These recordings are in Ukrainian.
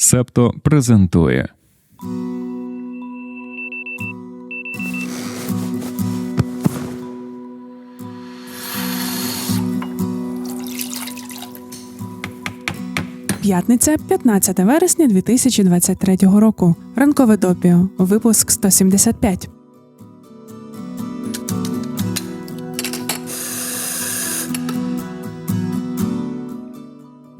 Септо презентує. П'ятниця, 15 вересня 2023 року. Ранкове допіо. Випуск 175.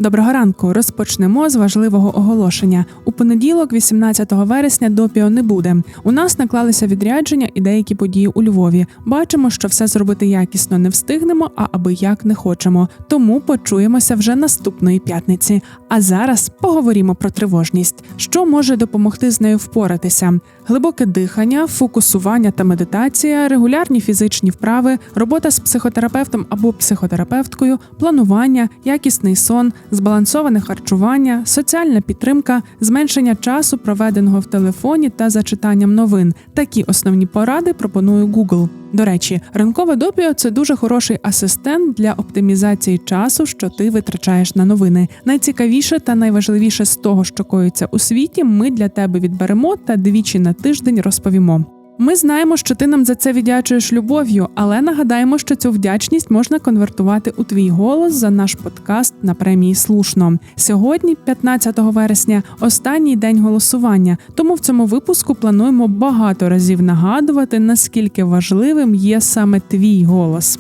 Доброго ранку. Розпочнемо з важливого оголошення. У понеділок, 18 вересня, допіо не буде. У нас наклалися відрядження і деякі події у Львові. Бачимо, що все зробити якісно не встигнемо, а аби як не хочемо. Тому почуємося вже наступної п'ятниці. А зараз поговоримо про тривожність, що може допомогти з нею впоратися. Глибоке дихання, фокусування та медитація, регулярні фізичні вправи, робота з психотерапевтом або психотерапевткою, планування, якісний сон, збалансоване харчування, соціальна підтримка, зменшення часу, проведеного в телефоні та за читанням новин. Такі основні поради пропонує Google. До речі, ранкове допіо це дуже хороший асистент для оптимізації часу, що ти витрачаєш на новини. Найцікавіше та найважливіше з того, що коїться у світі, ми для тебе відберемо та двічі на тиждень розповімо. Ми знаємо, що ти нам за це віддячуєш любов'ю, але нагадаємо, що цю вдячність можна конвертувати у твій голос за наш подкаст на премії Слушно. Сьогодні, 15 вересня, останній день голосування. Тому в цьому випуску плануємо багато разів нагадувати, наскільки важливим є саме твій голос.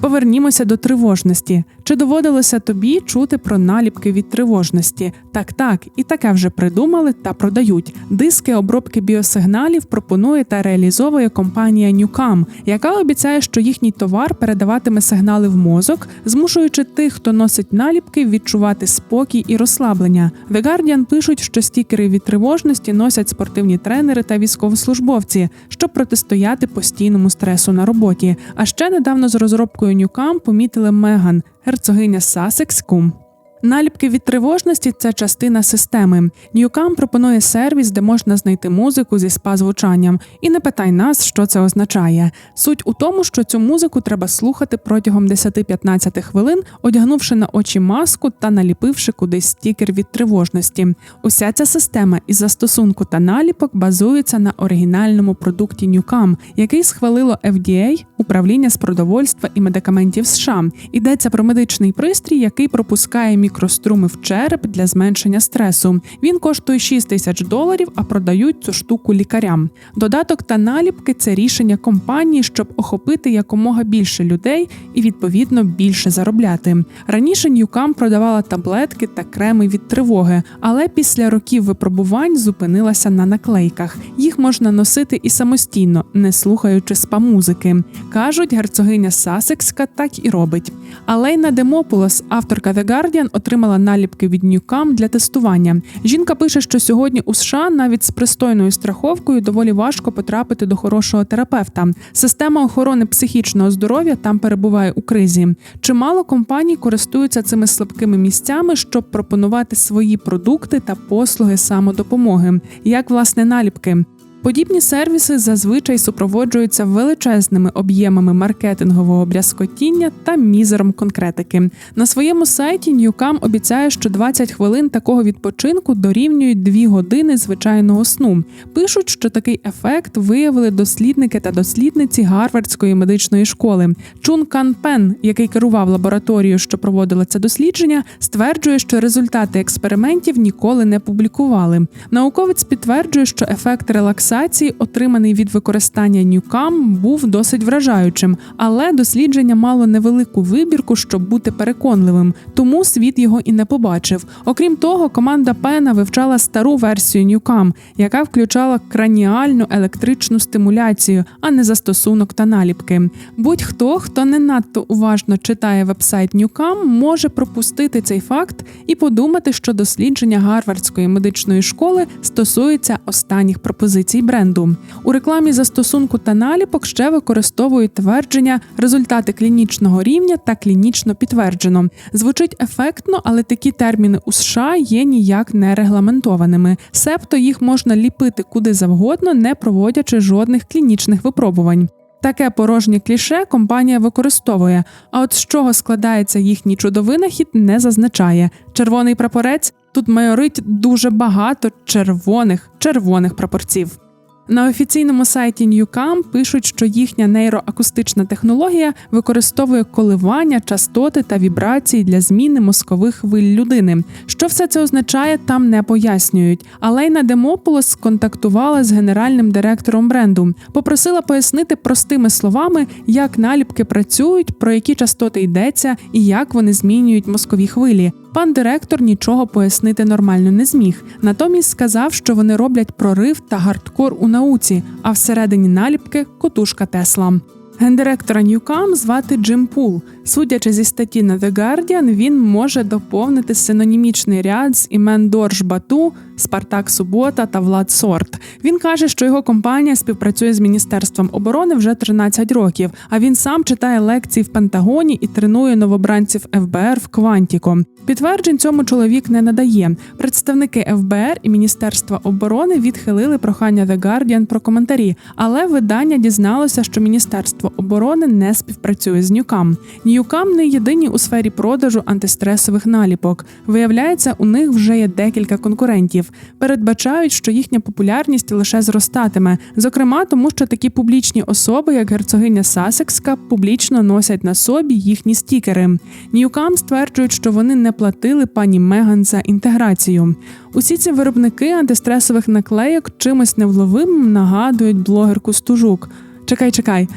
Повернімося до тривожності. Чи доводилося тобі чути про наліпки від тривожності? Так, так, і таке вже придумали та продають. Диски обробки біосигналів пропонує та реалізовує компанія Newcam, яка обіцяє, що їхній товар передаватиме сигнали в мозок, змушуючи тих, хто носить наліпки, відчувати спокій і розслаблення. The Guardian пишуть, що стікери від тривожності носять спортивні тренери та військовослужбовці, щоб протистояти постійному стресу на роботі. А ще недавно з розробкою Newcam помітили Меган, герцогиня Сасекс Кум. Наліпки від тривожності це частина системи. Newcam пропонує сервіс, де можна знайти музику зі спа-звучанням. І не питай нас, що це означає. Суть у тому, що цю музику треба слухати протягом 10-15 хвилин, одягнувши на очі маску та наліпивши кудись стікер від тривожності. Уся ця система із застосунку та наліпок базується на оригінальному продукті Newcam, який схвалило FDA, управління з продовольства і медикаментів США. Йдеться про медичний пристрій, який пропускає мікроструми в череп для зменшення стресу. Він коштує 6 тисяч доларів, а продають цю штуку лікарям. Додаток та наліпки це рішення компанії, щоб охопити якомога більше людей і відповідно більше заробляти. Раніше Newcam продавала таблетки та креми від тривоги, але після років випробувань зупинилася на наклейках. Їх можна носити і самостійно, не слухаючи спа-музики. Кажуть, герцогиня Сасекска так і робить. Алейна Демополос, авторка The Guardian, отримала наліпки від Newcam для тестування. Жінка пише, що сьогодні у США навіть з пристойною страховкою доволі важко потрапити до хорошого терапевта. Система охорони психічного здоров'я там перебуває у кризі. Чимало компаній користуються цими слабкими місцями, щоб пропонувати свої продукти та послуги самодопомоги, як власне наліпки. Подібні сервіси зазвичай супроводжуються величезними об'ємами маркетингового брязкотіння та мізером конкретики. На своєму сайті Newcam обіцяє, що 20 хвилин такого відпочинку дорівнюють 2 години звичайного сну. Пишуть, що такий ефект виявили дослідники та дослідниці Гарвардської медичної школи. Чун Кан Пен, який керував лабораторією, що проводила це дослідження, стверджує, що результати експериментів ніколи не публікували. Науковець підтверджує, що ефект релаксації релаксації, отриманий від використання Newcam, був досить вражаючим, але дослідження мало невелику вибірку, щоб бути переконливим, тому світ його і не побачив. Окрім того, команда Пена вивчала стару версію Newcam, яка включала краніальну електричну стимуляцію, а не застосунок та наліпки. Будь-хто, хто не надто уважно читає вебсайт Newcam, може пропустити цей факт і подумати, що дослідження Гарвардської медичної школи стосується останніх пропозицій бренду. У рекламі застосунку та наліпок ще використовують твердження результати клінічного рівня та клінічно підтверджено. Звучить ефектно, але такі терміни у США є ніяк не регламентованими. Себто їх можна ліпити куди завгодно, не проводячи жодних клінічних випробувань. Таке порожнє кліше компанія використовує. А от з чого складається їхній чудовинахід, не зазначає. Червоний прапорець тут майорить дуже багато червоних червоних прапорців. На офіційному сайті Newcam пишуть, що їхня нейроакустична технологія використовує коливання, частоти та вібрації для зміни мозкових хвиль людини. Що все це означає, там не пояснюють. Алейна Демополос сконтактувала з генеральним директором бренду, попросила пояснити простими словами, як наліпки працюють, про які частоти йдеться і як вони змінюють мозкові хвилі. Пан директор нічого пояснити нормально не зміг. Натомість сказав, що вони роблять прорив та гардкор у науці, а всередині наліпки котушка Тесла. Гендиректора Ньюкам звати Джим Пул. Судячи зі статті на The Guardian, він може доповнити синонімічний ряд з імен Дорж Бату, Спартак Субота та Влад Сорт. Він каже, що його компанія співпрацює з міністерством оборони вже 13 років. А він сам читає лекції в Пентагоні і тренує новобранців ФБР в Квантіко. Підтверджень цьому чоловік не надає. Представники ФБР і Міністерства оборони відхилили прохання The Guardian про коментарі, але видання дізналося, що Міністерство оборони не співпрацює з Ньюкам. Ньюкам не єдині у сфері продажу антистресових наліпок. Виявляється, у них вже є декілька конкурентів. Передбачають, що їхня популярність лише зростатиме. Зокрема, тому що такі публічні особи, як герцогиня Сасекська, публічно носять на собі їхні стікери. Ньюкам стверджують, що вони не платили пані Меган за інтеграцію. Усі ці виробники антистресових наклейок чимось невловимим нагадують блогерку Стужук. Чекай, чекай.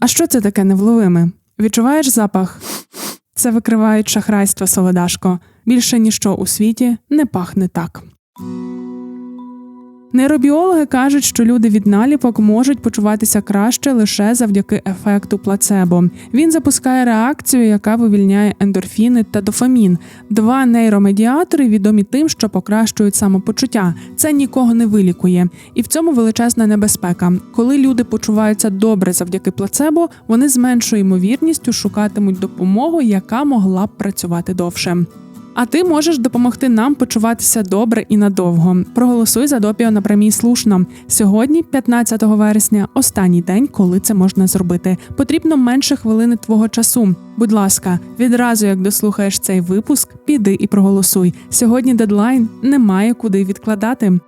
А що це таке невловиме? Відчуваєш запах? Це викривають шахрайство, Солодашко. Більше ніщо у світі не пахне так. Нейробіологи кажуть, що люди від наліпок можуть почуватися краще лише завдяки ефекту плацебо. Він запускає реакцію, яка вивільняє ендорфіни та дофамін. Два нейромедіатори відомі тим, що покращують самопочуття. Це нікого не вилікує, і в цьому величезна небезпека. Коли люди почуваються добре завдяки плацебо, вони з меншою ймовірністю шукатимуть допомогу, яка могла б працювати довше. А ти можеш допомогти нам почуватися добре і надовго. Проголосуй за допіо на прямій слушно. Сьогодні, 15 вересня, останній день, коли це можна зробити. Потрібно менше хвилини твого часу. Будь ласка, відразу як дослухаєш цей випуск, піди і проголосуй. Сьогодні дедлайн немає куди відкладати.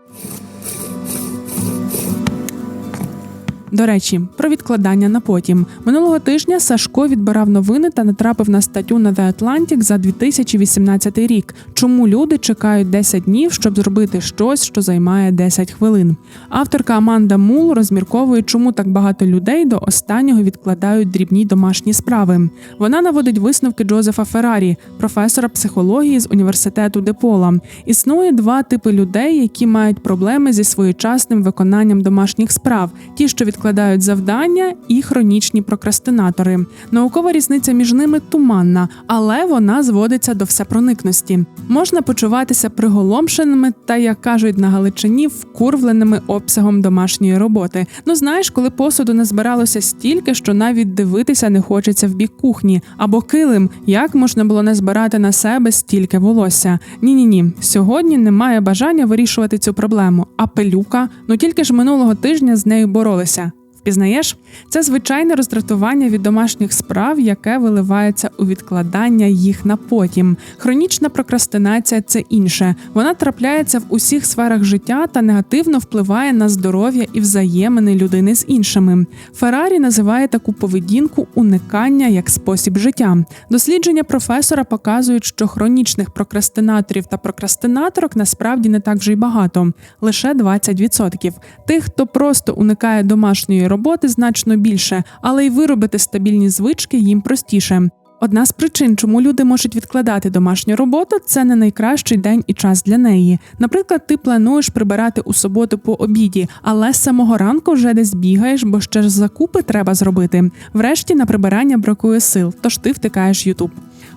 До речі, про відкладання на потім минулого тижня Сашко відбирав новини та натрапив на статтю на The Atlantic за 2018 рік. Чому люди чекають 10 днів, щоб зробити щось, що займає 10 хвилин? Авторка Аманда Мул розмірковує, чому так багато людей до останнього відкладають дрібні домашні справи. Вона наводить висновки Джозефа Феррарі, професора психології з університету Депола. Існує два типи людей, які мають проблеми зі своєчасним виконанням домашніх справ: ті, що відкладають завдання, і хронічні прокрастинатори. Наукова різниця між ними туманна, але вона зводиться до всепроникності. Можна почуватися приголомшеними та, як кажуть на Галичині, вкурвленими обсягом домашньої роботи. Ну знаєш, коли посуду назбиралося стільки, що навіть дивитися не хочеться в бік кухні, або килим, як можна було не збирати на себе стільки волосся. Ні, ні, ні. Сьогодні немає бажання вирішувати цю проблему. А пилюка, ну тільки ж минулого тижня з нею боролися. Впізнаєш? Це звичайне роздратування від домашніх справ, яке виливається у відкладання їх на потім. Хронічна прокрастинація це інше. Вона трапляється в усіх сферах життя та негативно впливає на здоров'я і взаємини людини з іншими. Феррарі називає таку поведінку уникання як спосіб життя. Дослідження професора показують, що хронічних прокрастинаторів та прокрастинаторок насправді не так вже й багато лише 20%. Тих, хто просто уникає домашньої роботи значно більше, але й виробити стабільні звички їм простіше. Одна з причин, чому люди можуть відкладати домашню роботу, це не найкращий день і час для неї. Наприклад, ти плануєш прибирати у суботу по обіді, але з самого ранку вже десь бігаєш, бо ще ж закупи треба зробити. Врешті на прибирання бракує сил, тож ти втикаєш Ютуб.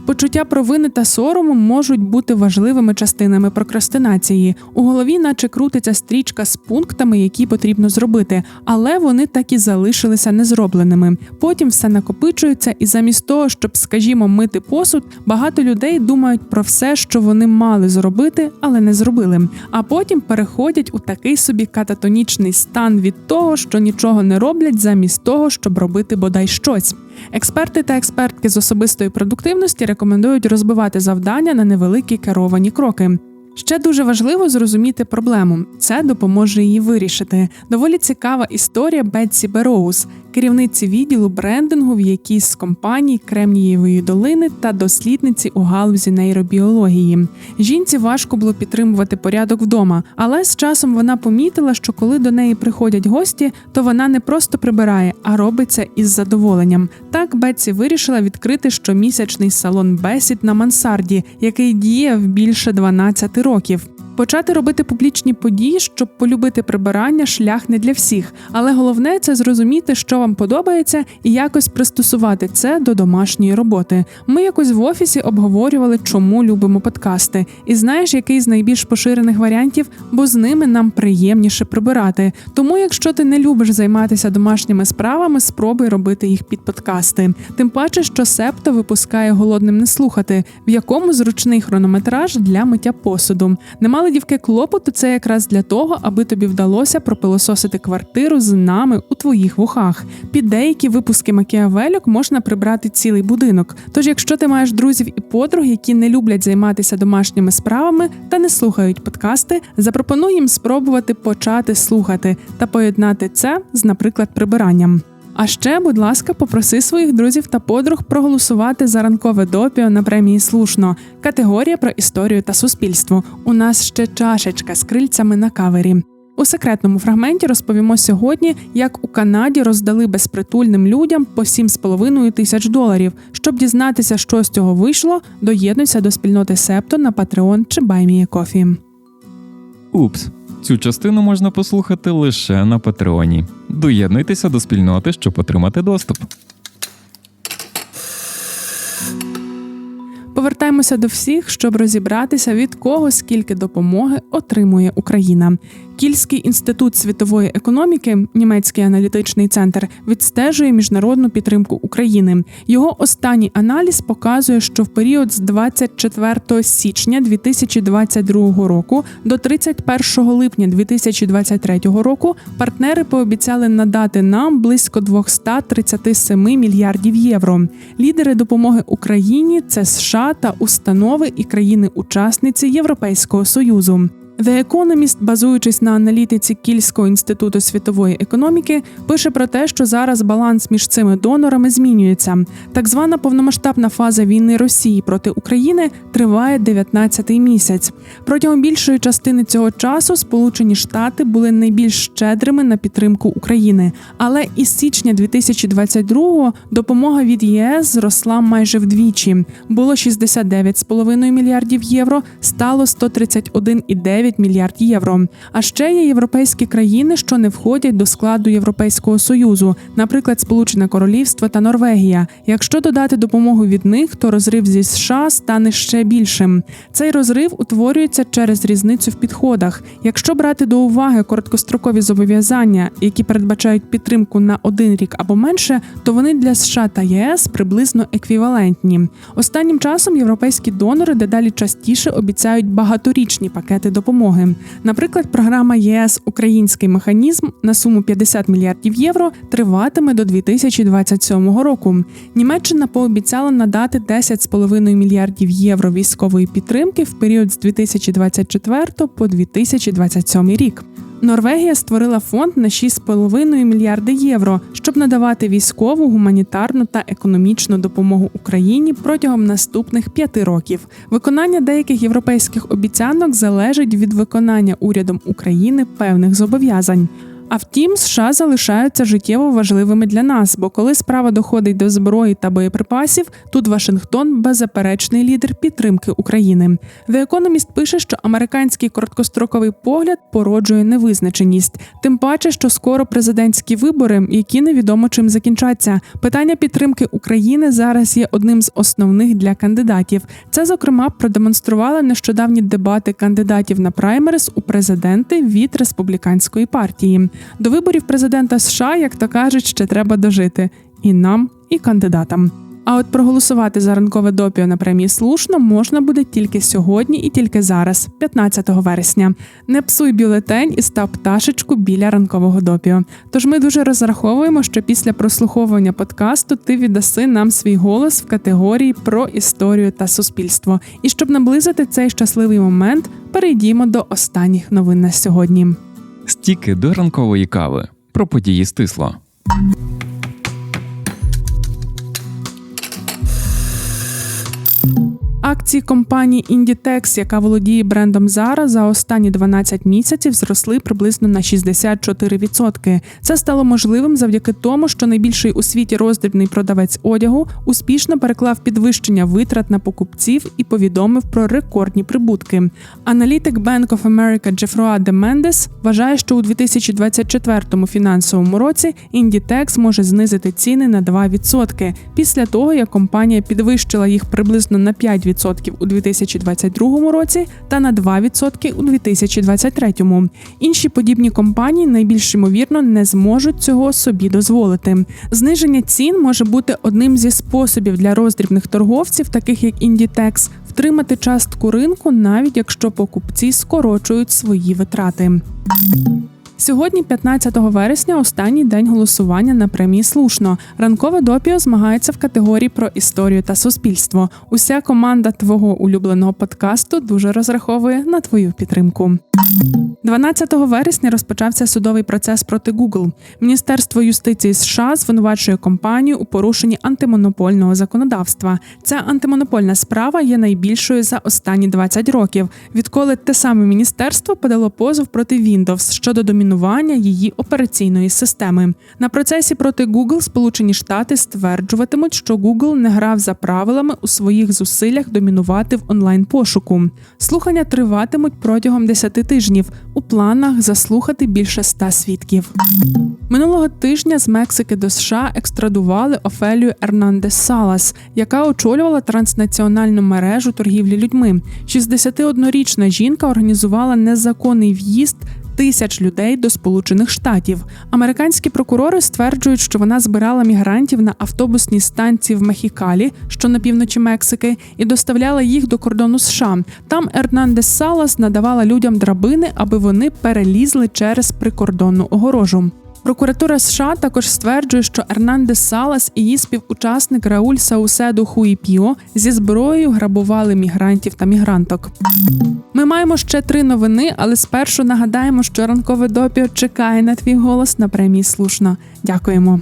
Почуття провини та сорому можуть бути важливими частинами прокрастинації. У голові, наче крутиться стрічка з пунктами, які потрібно зробити, але вони так і залишилися незробленими. Потім все накопичується, і замість того, щоб, скажімо, мити посуд, багато людей думають про все, що вони мали зробити, але не зробили. А потім переходять у такий собі кататонічний стан від того, що нічого не роблять, замість того, щоб робити бодай щось. Експерти та експертки з особистої продуктивності рекомендують розбивати завдання на невеликі керовані кроки. Ще дуже важливо зрозуміти проблему. Це допоможе її вирішити. Доволі цікава історія Бетсі Бероуз, керівниці відділу брендингу в якійсь з компаній Кремнієвої долини та дослідниці у галузі нейробіології. Жінці важко було підтримувати порядок вдома, але з часом вона помітила, що коли до неї приходять гості, то вона не просто прибирає, а робиться із задоволенням. Так Бетсі вирішила відкрити щомісячний салон бесід на мансарді, який діяв більше 12 років. Почати робити публічні події, щоб полюбити прибирання, шлях не для всіх. Але головне це зрозуміти, що вам подобається, і якось пристосувати це до домашньої роботи. Ми якось в офісі обговорювали, чому любимо подкасти. І знаєш, який з найбільш поширених варіантів, бо з ними нам приємніше прибирати. Тому, якщо ти не любиш займатися домашніми справами, спробуй робити їх під подкасти. Тим паче, що Септо випускає голодним не слухати, в якому зручний хронометраж для миття посуду. Нема мали дівки клопоту, це якраз для того, аби тобі вдалося пропилососити квартиру з нами у твоїх вухах. Під деякі випуски Макіавельок можна прибрати цілий будинок. Тож, якщо ти маєш друзів і подруг, які не люблять займатися домашніми справами та не слухають подкасти, запропонуй їм спробувати почати слухати та поєднати це з, наприклад, прибиранням. А ще, будь ласка, попроси своїх друзів та подруг проголосувати за ранкове допіо на премії слушно. Категорія про історію та суспільство. У нас ще чашечка з крильцями на кавері. У секретному фрагменті розповімо сьогодні, як у Канаді роздали безпритульним людям по 7,5 тисяч доларів. Щоб дізнатися, що з цього вийшло, доєднуйся до спільноти Септо на Patreon чи BuyMeACoffee. Упс. Цю частину можна послухати лише на Патреоні. Доєднуйтеся до спільноти, щоб отримати доступ. Повертаємося до всіх, щоб розібратися, від кого скільки допомоги отримує Україна. Кільський інститут світової економіки, німецький аналітичний центр, відстежує міжнародну підтримку України. Його останній аналіз показує, що в період з 24 січня 2022 року до 31 липня 2023 року партнери пообіцяли надати нам близько 237 мільярдів євро. Лідери допомоги Україні це США та установи і країни-учасниці Європейського союзу. The Economist, базуючись на аналітиці Кільського інституту світової економіки, пише про те, що зараз баланс між цими донорами змінюється. Так звана повномасштабна фаза війни Росії проти України триває 19-й місяць. Протягом більшої частини цього часу Сполучені Штати були найбільш щедрими на підтримку України. Але із січня 2022-го допомога від ЄС зросла майже вдвічі. Було 69,5 мільярдів євро, стало 131,9 9 мільярд євро. А ще є європейські країни, що не входять до складу Європейського союзу, наприклад, Сполучене Королівство та Норвегія. Якщо додати допомогу від них, то розрив зі США стане ще більшим. Цей розрив утворюється через різницю в підходах. Якщо брати до уваги короткострокові зобов'язання, які передбачають підтримку на один рік або менше, то вони для США та ЄС приблизно еквівалентні. Останнім часом європейські донори дедалі частіше обіцяють багаторічні пакети допомоги допомоги. Наприклад, програма ЄС Український механізм на суму 50 мільярдів євро триватиме до 2027 року. Німеччина пообіцяла надати 10,5 мільярдів євро військової підтримки в період з 2024 по 2027 рік. Норвегія створила фонд на 6,5 мільярди євро, щоб надавати військову, гуманітарну та економічну допомогу Україні протягом наступних п'яти років. Виконання деяких європейських обіцянок залежить від виконання урядом України певних зобов'язань. А втім, США залишаються життєво важливими для нас, бо коли справа доходить до зброї та боєприпасів, тут Вашингтон беззаперечний лідер підтримки України. The Economist пише, що американський короткостроковий погляд породжує невизначеність, тим паче, що скоро президентські вибори, які невідомо чим закінчаться. Питання підтримки України зараз є одним з основних для кандидатів. Це зокрема продемонстрували нещодавні дебати кандидатів на праймерис у президенти від республіканської партії. До виборів президента США, як то кажуть, ще треба дожити і нам, і кандидатам. А от проголосувати за ранкове допіо на премії слушно можна буде тільки сьогодні і тільки зараз, 15 вересня. Не псуй бюлетень і став пташечку біля ранкового допіо. Тож ми дуже розраховуємо, що після прослуховування подкасту ти віддаси нам свій голос в категорії про історію та суспільство. І щоб наблизити цей щасливий момент, перейдімо до останніх новин на сьогодні. Стіки до ранкової кави про події стисло. Акції компанії Inditex, яка володіє брендом Zara, за останні 12 місяців зросли приблизно на 64%. Це стало можливим завдяки тому, що найбільший у світі роздрібний продавець одягу успішно переклав підвищення витрат на покупців і повідомив про рекордні прибутки. Аналітик Bank of America Джефроа де Мендес вважає, що у 2024 фінансовому році Inditex може знизити ціни на 2% після того, як компанія підвищила їх приблизно на 5% у 2022 році та на 2% у 2023. Інші подібні компанії найбільш ймовірно не зможуть цього собі дозволити. Зниження цін може бути одним зі способів для роздрібних торговців, таких як Inditex, втримати частку ринку, навіть якщо покупці скорочують свої витрати. Сьогодні, 15 вересня, останній день голосування на премії слушно. Ранкове допіо змагається в категорії про історію та суспільство. Уся команда твого улюбленого подкасту дуже розраховує на твою підтримку. 12 вересня розпочався судовий процес проти Google. Міністерство юстиції США звинувачує компанію у порушенні антимонопольного законодавства. Ця антимонопольна справа є найбільшою за останні 20 років, відколи те саме міністерство подало позов проти Windows щодо домінування її операційної системи. На процесі проти Google Сполучені Штати стверджуватимуть, що Google не грав за правилами у своїх зусиллях домінувати в онлайн пошуку. Слухання триватимуть протягом 10 тижнів. У планах заслухати більше ста свідків. Минулого тижня з Мексики до США екстрадували Офелію Ернандес Салас, яка очолювала транснаціональну мережу торгівлі людьми. 61-річна жінка організувала незаконний в'їзд. Тисяч людей до Сполучених Штатів. Американські прокурори стверджують, що вона збирала мігрантів на автобусній станції в Мехікалі, що на півночі Мексики, і доставляла їх до кордону США. Там Ернандес Салас надавала людям драбини, аби вони перелізли через прикордонну огорожу. Прокуратура США також стверджує, що Ернандес Салас і її співучасник Рауль Сауседу Хуїпіо зі зброєю грабували мігрантів та мігранток. Ми маємо ще три новини, але спершу нагадаємо, що ранкове допіо чекає на твій голос на премії слушно. Дякуємо.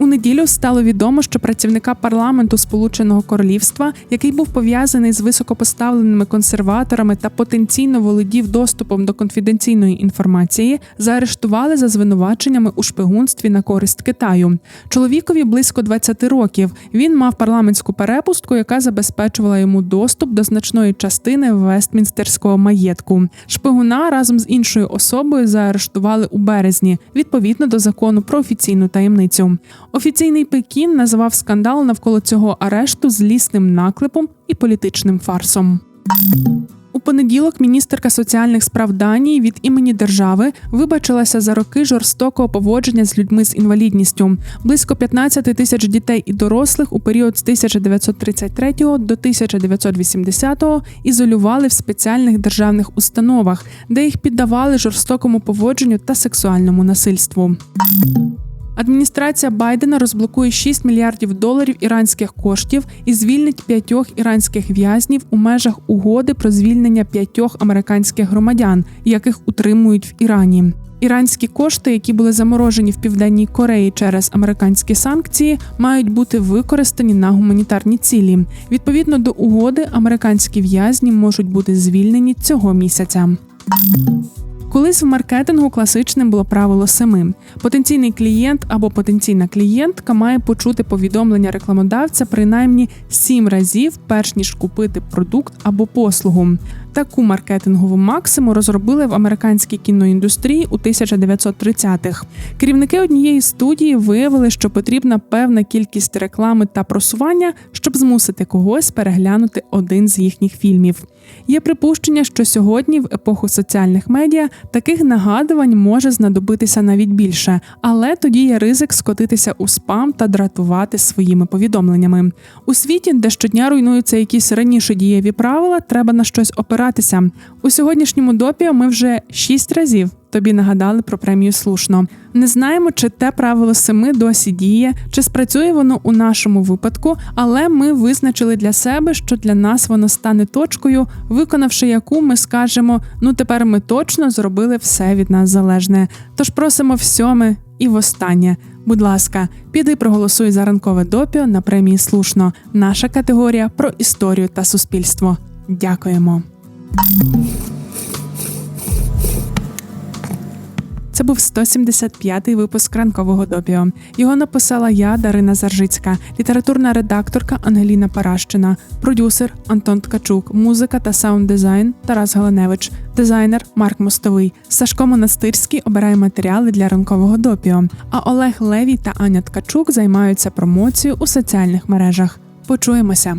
У неділю стало відомо, що працівника парламенту Сполученого Королівства, який був пов'язаний з високопоставленими консерваторами та потенційно володів доступом до конфіденційної інформації, заарештували за звинуваченнями у шпигунстві на користь Китаю. Чоловікові близько 20 років. Він мав парламентську перепустку, яка забезпечувала йому доступ до значної частини Вестмінстерського маєтку. Шпигуна разом з іншою особою заарештували у березні, відповідно до закону про офіційну таємницю. Офіційний Пекін називав скандал навколо цього арешту злісним наклепом і політичним фарсом. У понеділок міністерка соціальних справ Данії від імені держави вибачилася за роки жорстокого поводження з людьми з інвалідністю. Близько 15 тисяч дітей і дорослих у період з 1933 до 1980 ізолювали в спеціальних державних установах, де їх піддавали жорстокому поводженню та сексуальному насильству. Адміністрація Байдена розблокує 6 мільярдів доларів іранських коштів і звільнить п'ятьох іранських в'язнів у межах угоди про звільнення п'ятьох американських громадян, яких утримують в Ірані. Іранські кошти, які були заморожені в південній Кореї через американські санкції, мають бути використані на гуманітарні цілі. Відповідно до угоди, американські в'язні можуть бути звільнені цього місяця. Колись в маркетингу класичним було правило семи. Потенційний клієнт або потенційна клієнтка має почути повідомлення рекламодавця принаймні сім разів, перш ніж купити продукт або послугу. Таку маркетингову максиму розробили в американській кіноіндустрії у 1930-х. Керівники однієї студії виявили, що потрібна певна кількість реклами та просування, щоб змусити когось переглянути один з їхніх фільмів. Є припущення, що сьогодні, в епоху соціальних медіа, таких нагадувань може знадобитися навіть більше, але тоді є ризик скотитися у спам та дратувати своїми повідомленнями. У світі, де щодня руйнуються якісь раніше дієві правила, треба на щось опиратися. У сьогоднішньому допіо ми вже шість разів тобі нагадали про премію слушно. Не знаємо, чи те правило семи досі діє, чи спрацює воно у нашому випадку, але ми визначили для себе, що для нас воно стане точкою, виконавши яку ми скажемо: ну тепер ми точно зробили все від нас залежне. Тож просимо в сьоме і востаннє. Будь ласка, піди проголосуй за ранкове допіо на премії слушно. Наша категорія про історію та суспільство. Дякуємо. Це був 175-й випуск ранкового допіо. Його написала я, Дарина Заржицька, літературна редакторка Ангеліна Паращина, продюсер Антон Ткачук, музика та саунд-дизайн Тарас Галаневич, дизайнер Марк Мостовий. Сашко Монастирський обирає матеріали для ранкового допіо. А Олег Левій та Аня Ткачук займаються промоцією у соціальних мережах. Почуємося.